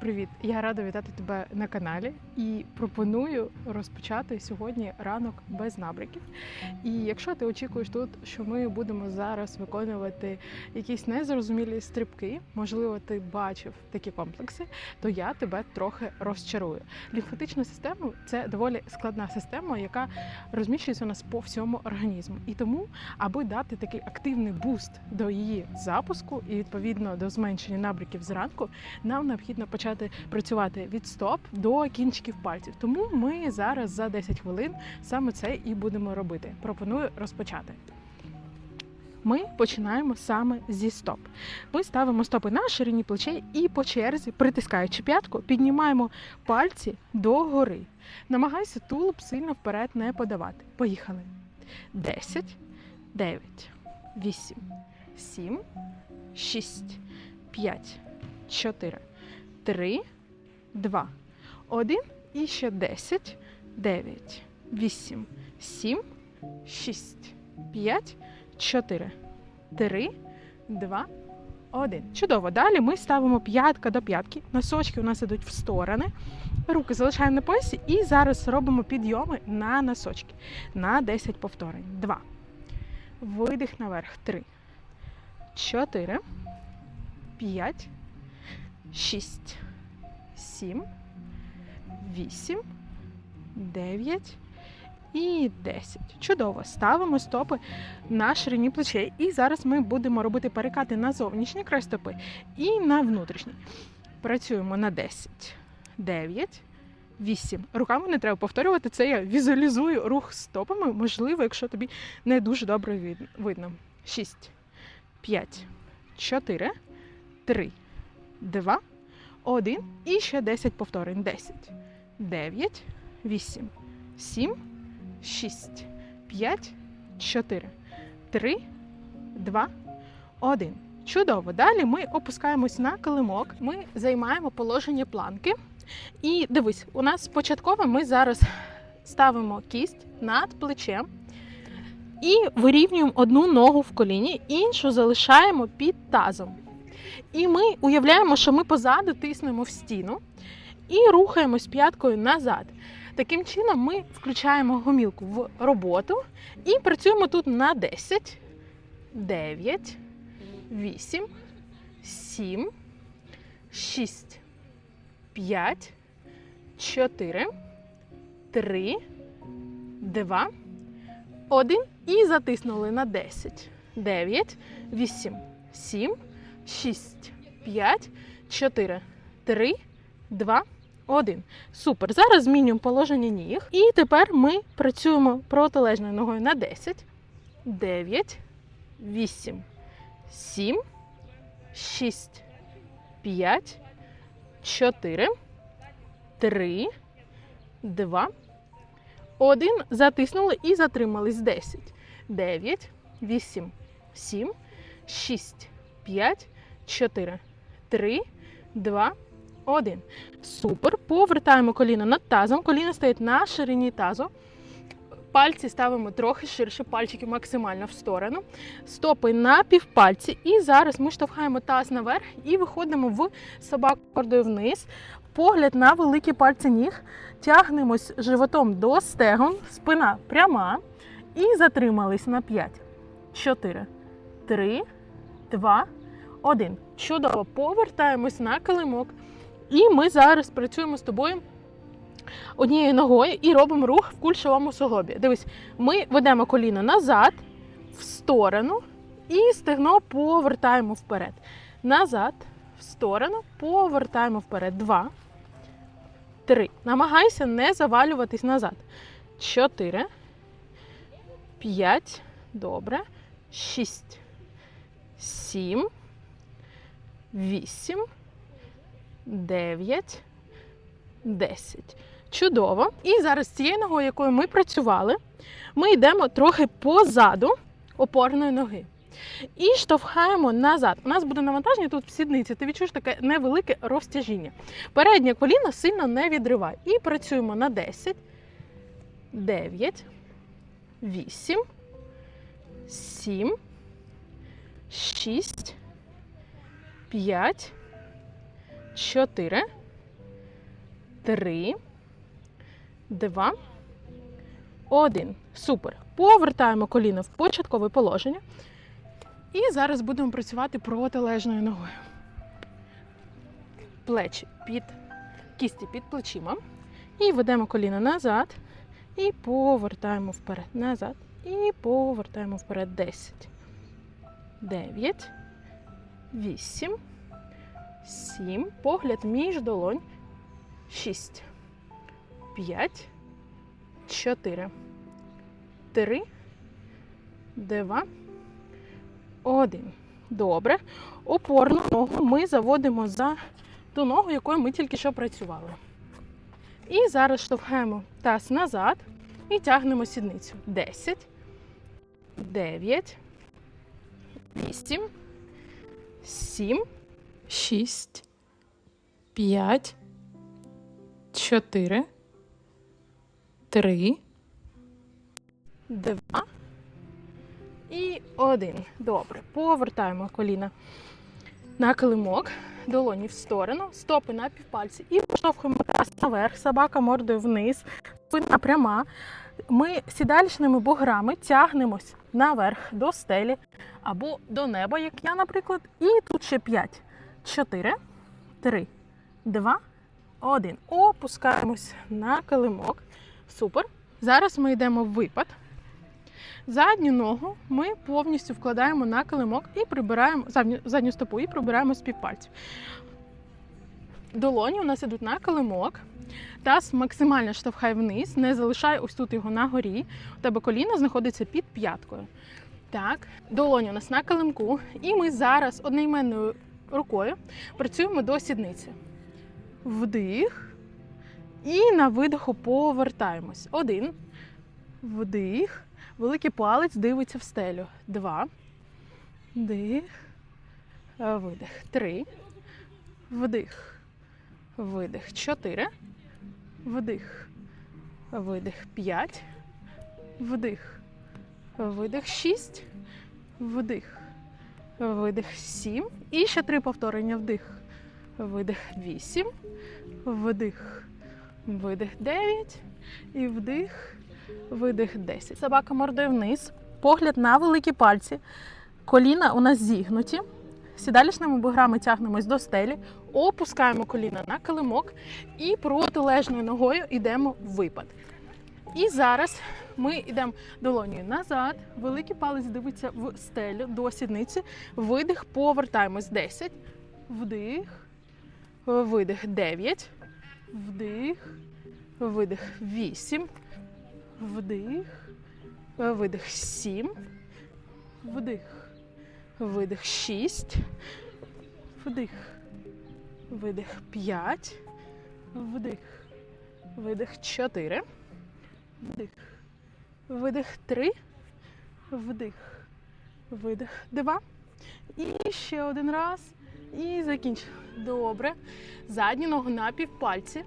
Привіт! Я рада вітати тебе на каналі і пропоную розпочати сьогодні ранок без набряків. І якщо ти очікуєш тут, що ми будемо зараз виконувати якісь незрозумілі стрибки, можливо, ти бачив такі комплекси, то я тебе трохи розчарую. Лімфатична система це доволі складна система, яка розміщується у нас по всьому організму. І тому, аби дати такий активний буст до її запуску і відповідно до зменшення набряків зранку, нам необхідно почати працювати від стоп до кінчиків пальців. Тому ми зараз за 10 хвилин саме це і будемо робити. Пропоную розпочати. Ми починаємо саме зі стоп. Ми ставимо стопи на ширині плечей і по черзі, притискаючи п'ятку, піднімаємо пальці догори. Намагайся тулуб сильно вперед не подавати. Поїхали. 10, 9, 8, 7, 6, 5, 4, 3, 2, 1 і ще 10, 9, 8, 7, 6, 5, 4, 3, 2, 1. Чудово. Далі ми ставимо п'ятка до п'ятки. Носочки у нас ідуть в сторони. Руки залишаємо на поясі і зараз робимо підйоми на носочки на 10 повторень. 2. Видих наверх. 3. 4. 5. 6. 7. 8. 9. І 10. Чудово. Ставимо стопи на ширині плечей. І зараз ми будемо робити перекати на зовнішній край стопи і на внутрішній. Працюємо на 10, 9, 8. Руками не треба повторювати це. Я візуалізую рух стопами. Можливо, якщо тобі не дуже добре видно. 6, 5, 4, 3, 2, 1. І ще 10 повторень. 10, 9, 8, 7, 6, 5, 4, 3, 2, 1. Чудово. Далі ми опускаємось на килимок. Ми займаємо положення планки. І дивись, у нас спочатково ми зараз ставимо кість над плечем і вирівнюємо одну ногу в коліні, іншу залишаємо під тазом. І ми уявляємо, що ми позаду тиснемо в стіну і рухаємось п'яткою назад. Таким чином, ми включаємо гомілку в роботу і працюємо тут на 10, 9, 8, 7, 6, 5, 4, 3, 2, 1. І затиснули на 10, 9, 8, 7, 6, 5, 4, 3, 2, 1. Супер. Зараз змінюємо положення ніг. І тепер ми працюємо протилежною ногою на 10, 9, 8, 7, 6, 5, 4, 3, 2, 1. Затиснули і затримались. 10, 9, 8, 7, 6, 5, 4, 3, 2, 1. Супер. Повертаємо коліно над тазом. Коліно стоїть на ширині тазу. Пальці ставимо трохи ширше, пальчики максимально в сторону. Стопи на півпальці. І зараз ми штовхаємо таз наверх і виходимо в собаку мордою вниз. Погляд на великі пальці ніг. Тягнемось животом до стегон. Спина пряма. І затримались на 5, 4, 3, 2, 1. Чудово. Повертаємось на килимок. І ми зараз працюємо з тобою однією ногою і робимо рух в кульшовому суглобі. Дивись, ми ведемо коліно назад, в сторону, і стегно повертаємо вперед. Назад, в сторону, повертаємо вперед. Два, три. Намагайся не завалюватись назад. Чотири. П'ять. Добре. Шість. Сім. Вісім. 9, 10. Чудово. І зараз цією ногою, якою ми працювали, ми йдемо трохи позаду опорної ноги. І штовхаємо назад. У нас буде навантаження тут в сідниці. Ти відчуєш таке невелике розтяжіння. Переднє коліно сильно не відривай. І працюємо на 10, 9, 8, 7, 6, 5, 4, три, два, один. Супер. Повертаємо коліно в початкове положення. І зараз будемо працювати протилежною ногою. Плечі під кісті під плечима. І ведемо коліно назад. І повертаємо вперед. Назад. І повертаємо вперед. 10. 9. 8. 7. Погляд між долонь. 6. 5. 4. 3. 2. 1. Добре. Опорну ногу ми заводимо за ту ногу, якою ми тільки що працювали. І зараз штовхаємо таз назад і тягнемо сідницю. 10, 9, 8, 7, 6, 5, 4, 3, 2 і 1. Добре. Повертаємо коліна на килимок, долоні в сторону, стопи на півпальці. І поштовхуємо таз наверх, собака мордою вниз, спина пряма. Ми сідалічними буграми тягнемось наверх до стелі або до неба, як я, наприклад. І тут ще 5, 4, 3, 2, 1. Опускаємось на килимок. Супер. Зараз ми йдемо в випад. Задню ногу ми повністю вкладаємо на килимок і прибираємо задню, задню стопу і прибираємо з півпальців. Долоні у нас ідуть на килимок. Таз максимально штовхай вниз, не залишай ось тут його на горі. У тебе коліно знаходиться під п'яткою. Так, долоні у нас на килимку. І ми зараз одноіменною рукою працюємо до сідниці. Вдих. І на видиху повертаємось. Один. Вдих. Великий палець дивиться в стелю. Два. Вдих. Видих. Три. Вдих. Видих. Чотири. Вдих. Видих. П'ять. Вдих. Видих. Шість. Вдих. Видих. Сім. І ще три повторення. Вдих. Видих. Вісім. Вдих. Видих. Дев'ять. І вдих. Видих 10. Собака мордою вниз. Погляд на великі пальці. Коліна у нас зігнуті. Сідалішними буграми тягнемось до стелі, опускаємо коліна на килимок і протилежною ногою йдемо в випад. І зараз ми йдемо долонію назад. Великий палець дивиться в стелю до сідниці. Видих, повертаємось 10. Вдих. Видих 9. Вдих. Видих 8. Вдих. Видих 7. Вдих. Видих 6. Вдих. Видих 5. Вдих. Видих 4. Вдих. Видих 3. Вдих. Видих 2. І ще один раз. І закінчимо. Добре. Задню ногу на півпальці.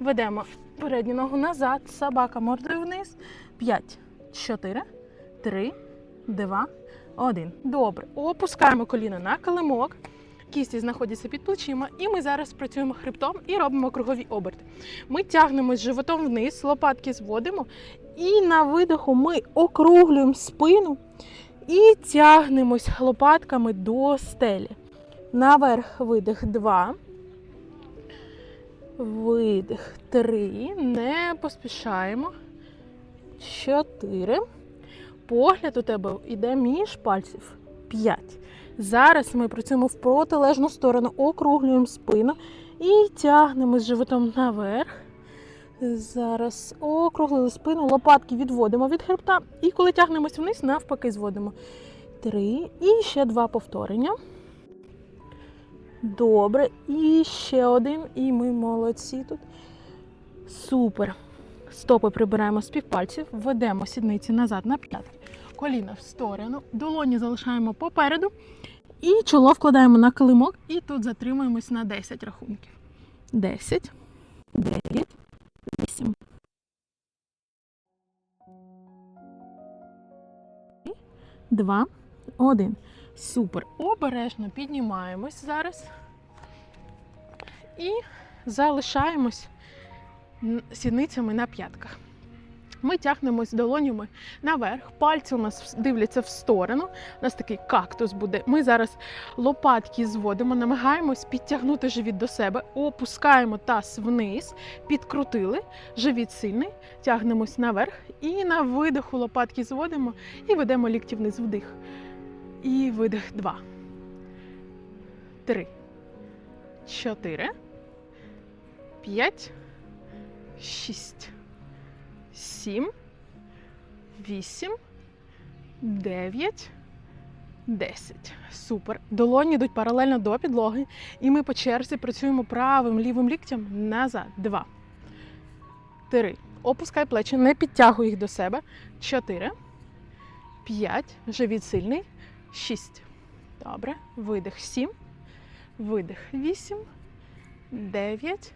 Ведемо передню ногу назад. Собака мордою вниз. 5, 4, 3, 2, 1. Добре. Опускаємо коліно на килимок. Кісті знаходяться під плечима, і ми зараз працюємо хребтом і робимо кругові оберти. Ми тягнемось животом вниз, лопатки зводимо, і на видиху ми округлюємо спину і тягнемось лопатками до стелі. Наверх видих 2. Видих 3. Не поспішаємо. 4. Погляд у тебе йде між пальців. 5. Зараз ми працюємо в протилежну сторону, округлюємо спину і тягнемо з животом наверх. Зараз округлили спину, лопатки відводимо від хребта. І коли тягнемось вниз, навпаки, зводимо. Три. І ще два повторення. Добре. І ще один. І ми молодці тут. Супер. Стопи прибираємо з півпальців, ведемо сідниці назад на п'ятки, коліна в сторону, долоні залишаємо попереду. І чоло вкладаємо на килимок, і тут затримуємось на 10 рахунків. 10, 9, 8. 2, 1. Супер. Обережно піднімаємось зараз. І залишаємось сідницями на п'ятках. Ми тягнемось долонями наверх, пальці у нас дивляться в сторону. У нас такий кактус буде. Ми зараз лопатки зводимо, намагаємось підтягнути живіт до себе, опускаємо таз вниз, підкрутили, живіт сильний, тягнемось наверх і на видиху лопатки зводимо і ведемо лікті вниз вдих. І видих два. Три. Чотири. П'ять. Шість. Сім. Вісім. Дев'ять. Десять. Супер. Долоні йдуть паралельно до підлоги. І ми по черзі працюємо правим лівим ліктем назад. Два. Три. Опускай плечі, не підтягуй їх до себе. Чотири. П'ять. Живіт сильний. Шість. Добре. Видих. Сім. Видих. Вісім. Дев'ять.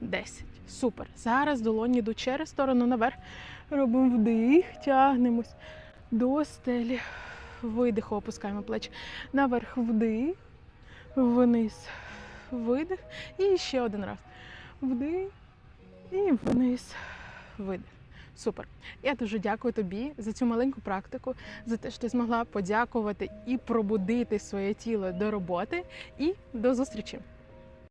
Десять. Супер. Зараз долоні йдуть через сторону наверх. Робимо вдих, тягнемось до стелі. Видих, опускаємо плечі. Наверх вдих. Вниз. Видих. І ще один раз. Вдих. І вниз. Видих. Супер. Я дуже дякую тобі за цю маленьку практику, за те, що ти змогла подякувати і пробудити своє тіло до роботи. І до зустрічі!